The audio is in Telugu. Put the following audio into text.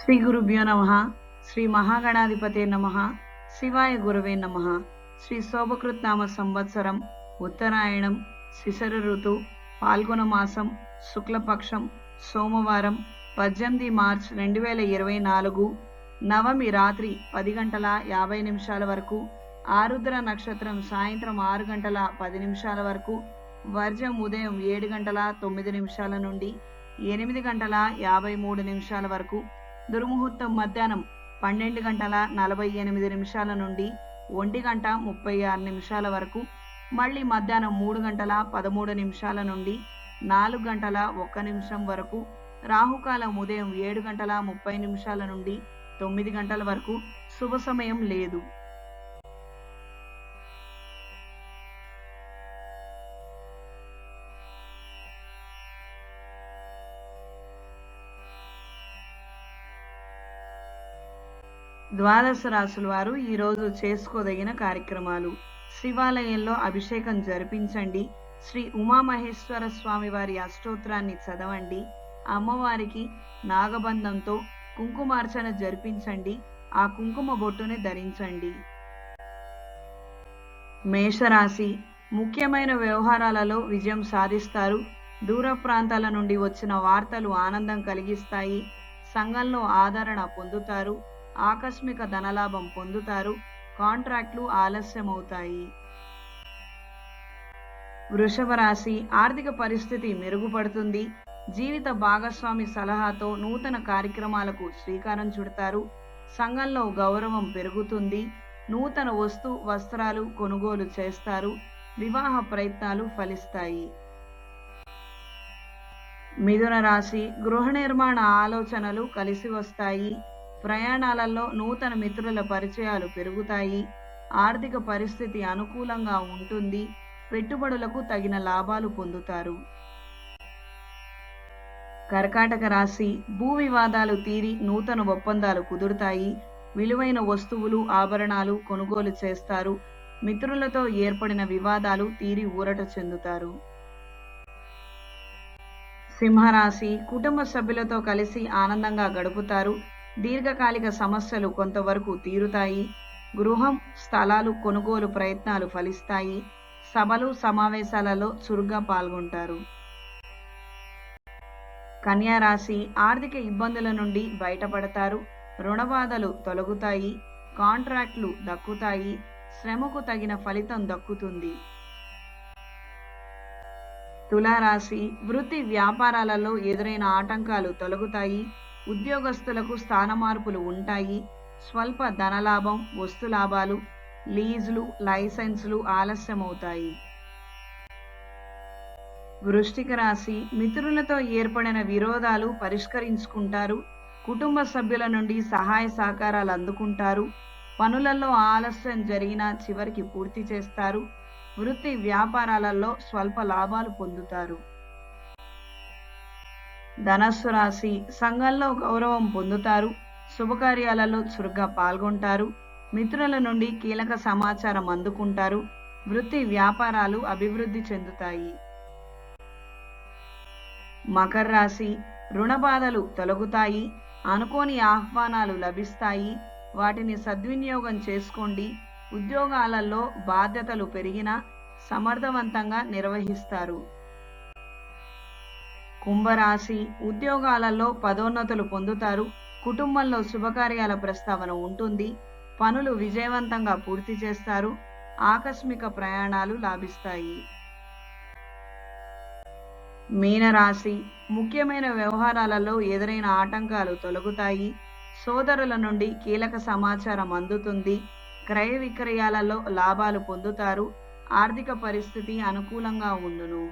శ్రీ గురుభ్యో నమ శ్రీ మహాగణాధిపతే నమ శివాయ గురవే నమ శ్రీ శోభకృత్నామ సంవత్సరం ఉత్తరాయణం శిశర ఋతు పాల్గొన మాసం శుక్లపక్షం సోమవారం పద్దెనిమిది మార్చ్ రెండు వేల ఇరవై నాలుగు నవమి రాత్రి పది గంటల యాభై నిమిషాల వరకు ఆరుద్ర నక్షత్రం సాయంత్రం ఆరు గంటల పది నిమిషాల వరకు వర్జం ఉదయం ఏడు గంటల తొమ్మిది నిమిషాల నుండి ఎనిమిది గంటల యాభై మూడు నిమిషాల వరకు దుర్ముహూర్తం మధ్యాహ్నం పన్నెండు గంటల నలభై ఎనిమిది నిమిషాల నుండి ఒంటి గంట ముప్పై ఆరు నిమిషాల వరకు మళ్ళీ మధ్యాహ్నం మూడు గంటల పదమూడు నిమిషాల నుండి నాలుగు గంటల ఒక్క నిమిషం వరకు రాహుకాలం ఉదయం ఏడు గంటల ముప్పై నిమిషాల నుండి తొమ్మిది గంటల వరకు శుభ సమయం లేదు. ద్వాదశ రాశుల వారు ఈరోజు చేసుకోదగిన కార్యక్రమాలు. శివాలయంలో అభిషేకం జరిపించండి. శ్రీ ఉమామహేశ్వర స్వామి వారి అష్టోత్తరాన్ని చదవండి. అమ్మవారికి నాగబంధంతో కుంకుమార్చన జరిపించండి. ఆ కుంకుమ బొట్టుని ధరించండి. మేషరాశి ముఖ్యమైన వ్యవహారాలలో విజయం సాధిస్తారు. దూర ప్రాంతాల నుండి వచ్చిన వార్తలు ఆనందం కలిగిస్తాయి. సంఘంలో ఆదరణ పొందుతారు. ఆకస్మిక ధనలాభం పొందుతారు. కాంట్రాక్ట్లు ఆలస్యమవుతాయి. వృషభ రాశి ఆర్థిక పరిస్థితి మెరుగుపడుతుంది. జీవిత భాగస్వామి సలహాతో నూతన కార్యక్రమాలకు శ్రీకారం చుడతారు. సంఘంలో గౌరవం పెరుగుతుంది. నూతన వస్తు వస్త్రాలు కొనుగోలు చేస్తారు. వివాహ ప్రయత్నాలు ఫలిస్తాయి. మిథున రాశి గృహ నిర్మాణ ఆలోచనలు కలిసి వస్తాయి. ప్రయాణాలలో నూతన మిత్రుల పరిచయాలు పెరుగుతాయి. ఆర్థిక పరిస్థితి అనుకూలంగా ఉంటుంది. పెట్టుబడులకు తగిన లాభాలు పొందుతారు. కర్కాటక రాశి భూ వివాదాలు తీరి నూతన ఒప్పందాలు కుదురుతాయి. విలువైన వస్తువులు ఆభరణాలు కొనుగోలు చేస్తారు. మిత్రులతో ఏర్పడిన వివాదాలు తీరి ఊరట చెందుతారు. సింహరాశి కుటుంబ సభ్యులతో కలిసి ఆనందంగా గడుపుతారు. దీర్ఘకాలిక సమస్యలు కొంతవరకు తీరుతాయి. గృహం స్థలాలు కొనుగోలు ప్రయత్నాలు ఫలిస్తాయి. సభలు సమావేశాలలో చురుగ్గా పాల్గొంటారు. కన్యారాశి ఆర్థిక ఇబ్బందుల నుండి బయటపడతారు. రుణబాధలు తొలగుతాయి. కాంట్రాక్ట్లు దక్కుతాయి. శ్రమకు తగిన ఫలితం దక్కుతుంది. తులారాశి వృత్తి వ్యాపారాలలో ఎదురైన ఆటంకాలు తొలగుతాయి. ఉద్యోగస్తులకు స్థాన మార్పులు ఉంటాయి. స్వల్ప ధనలాభం వస్తు లాభాలు లీజులు లైసెన్సులు ఆలస్యమవుతాయి. వృష్టిక రాశి మిత్రులతో ఏర్పడిన విరోధాలు పరిష్కరించుకుంటారు. కుటుంబ సభ్యుల నుండి సహాయ సహకారాలు అందుకుంటారు. పనులలో ఆలస్యం జరిగినా చివరికి పూర్తి చేస్తారు. వృత్తి వ్యాపారాలలో స్వల్ప లాభాలు పొందుతారు. ధనస్సు రాశి సంఘంలో గౌరవం పొందుతారు. శుభకార్యాలలో చురుగ్గా పాల్గొంటారు. మిత్రుల నుండి కీలక సమాచారం అందుకుంటారు. వృత్తి వ్యాపారాలు అభివృద్ధి చెందుతాయి. మకర రాశి రుణ బాధలు తొలగుతాయి. అనుకోని ఆహ్వానాలు లభిస్తాయి. వాటిని సద్వినియోగం చేసుకోండి. ఉద్యోగాలలో బాధ్యతలు పెరిగినా సమర్థవంతంగా నిర్వహిస్తారు. కుంభరాశి ఉద్యోగాలలో పదోన్నతులు పొందుతారు. కుటుంబంలో శుభకార్యాల ప్రస్తావన ఉంటుంది. పనులు విజయవంతంగా పూర్తి చేస్తారు. ఆకస్మిక ప్రయాణాలు లాభిస్తాయి. మీనరాశి ముఖ్యమైన వ్యవహారాలలో ఎదురైన ఆటంకాలు తొలగుతాయి. సోదరుల నుండి కీలక సమాచారం అందుతుంది. క్రయ విక్రయాలలో లాభాలు పొందుతారు. ఆర్థిక పరిస్థితి అనుకూలంగా ఉండును.